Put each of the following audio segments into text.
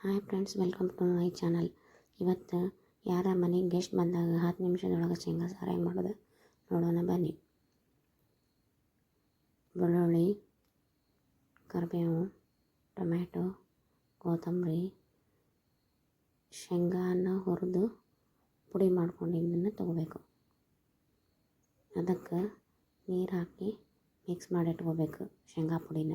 Hi friends, welcome to my channel. ಇವತ್ತು ಯಾರ ಮನೆಗೆ ಗೆಸ್ಟ್ ಬಂದಾಗ ಹತ್ತು ನಿಮಿಷದೊಳಗೆ ಶೇಂಗಾ ಸಾರು ಹೆಂಗೆ ಮಾಡೋದು ನೋಡೋಣ ಬನ್ನಿ. ಬೆಳ್ಳುಳ್ಳಿ, ಕರಿಬೇವು, ಟೊಮ್ಯಾಟೊ, ಕೊತ್ತಂಬರಿ, ಶೇಂಗಾನ ಹುರಿದು ಪುಡಿ ಮಾಡ್ಕೊಂಡು ಇದನ್ನು ತೊಗೋಬೇಕು. ಅದಕ್ಕೆ ನೀರು ಹಾಕಿ ಮಿಕ್ಸ್ ಮಾಡಿ ಇಟ್ಕೋಬೇಕು ಶೇಂಗಾ ಪುಡಿನ.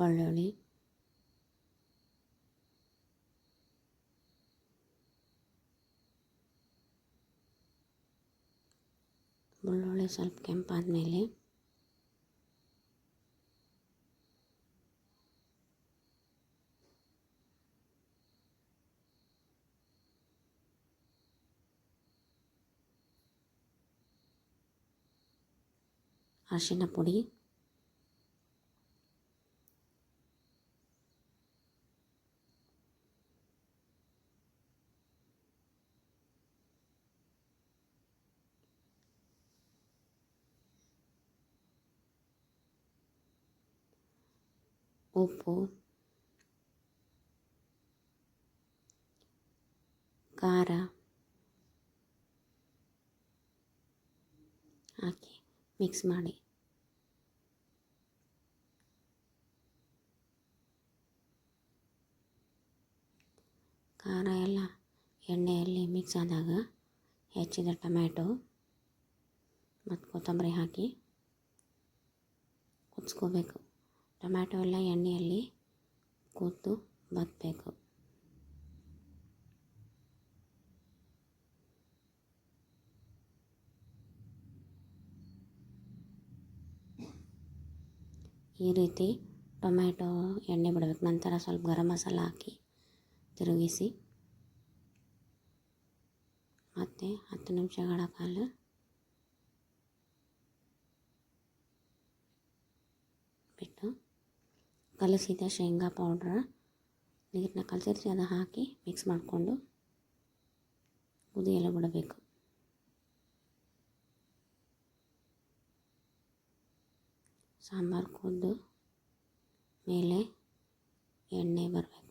ಬೆಳ್ಳುಳ್ಳಿ ಬೆಳ್ಳುಳ್ಳಿ ಸ್ವಲ್ಪ ಕೆಂಪಾದ ಮೇಲೆ ಅರಿಶಿನ ಪುಡಿ ಉಪ್ಪು ಖಾರ ಹಾಕಿ ಮಿಕ್ಸ್ ಮಾಡಿ. ಖಾರ ಎಲ್ಲ ಎಣ್ಣೆಯಲ್ಲಿ ಮಿಕ್ಸ್ ಆದಾಗ ಹೆಚ್ಚಿದ ಟೊಮ್ಯಾಟೊ ಮತ್ತು ಕೊತ್ತಂಬರಿ ಹಾಕಿ ಕುದಿಸ್ಕೋಬೇಕು. ಟೊಮ್ಯಾಟೊ ಎಲ್ಲ ಎಣ್ಣೆಯಲ್ಲಿ ಕೂತು ಬತ್ತಬೇಕು ಈ ರೀತಿ ಟೊಮ್ಯಾಟೊ ಎಣ್ಣೆ ಬಿಡಬೇಕು. ನಂತರ ಸ್ವಲ್ಪ ಗರಂ ಮಸಾಲ ಹಾಕಿ ತಿರುಗಿಸಿ ಮತ್ತು ಹತ್ತು ನಿಮಿಷಗಳ ಕಾಲ ಬಿಟ್ಟು ಕಲಸಿದ ಶೇಂಗಾ ಪೌಡ್ರ ನೀರನ್ನ ಕಲಸಿರ್ತೀವಿ ಅದು ಹಾಕಿ ಮಿಕ್ಸ್ ಮಾಡಿಕೊಂಡು ಕುದಿಯಲು ಬಿಡಬೇಕು. ಸಾಂಬಾರು ಕುದ್ದು, ಮೇಲೆ ಎಣ್ಣೆ ಬರಬೇಕು.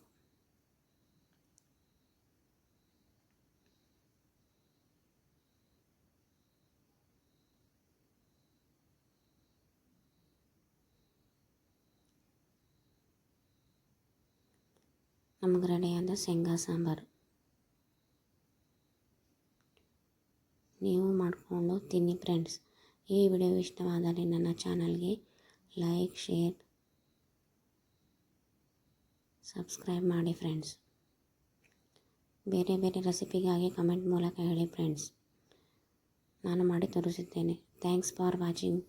ನಮಗೆ ರೆಡಿಯಾದ ಶೇಂಗಾ ಸಾಂಬಾರು. ನೀವು ಮಾಡಿಕೊಂಡು ತಿನ್ನಿ ಫ್ರೆಂಡ್ಸ್ ಈ ವಿಡಿಯೋ ಇಷ್ಟವಾದರೆ ನನ್ನ ಚಾನಲ್ಗೆ ಲೈಕ್ ಶೇರ್ ಸಬ್ಸ್ಕ್ರೈಬ್ ಮಾಡಿ ಫ್ರೆಂಡ್ಸ್ ಬೇರೆ ಬೇರೆ ರೆಸಿಪಿಗಾಗಿ ಕಮೆಂಟ್ ಮೂಲಕ ಹೇಳಿ ಫ್ರೆಂಡ್ಸ್ ನಾನು ಮಾಡಿ ತೋರಿಸುತ್ತೇನೆ. Thanks for watching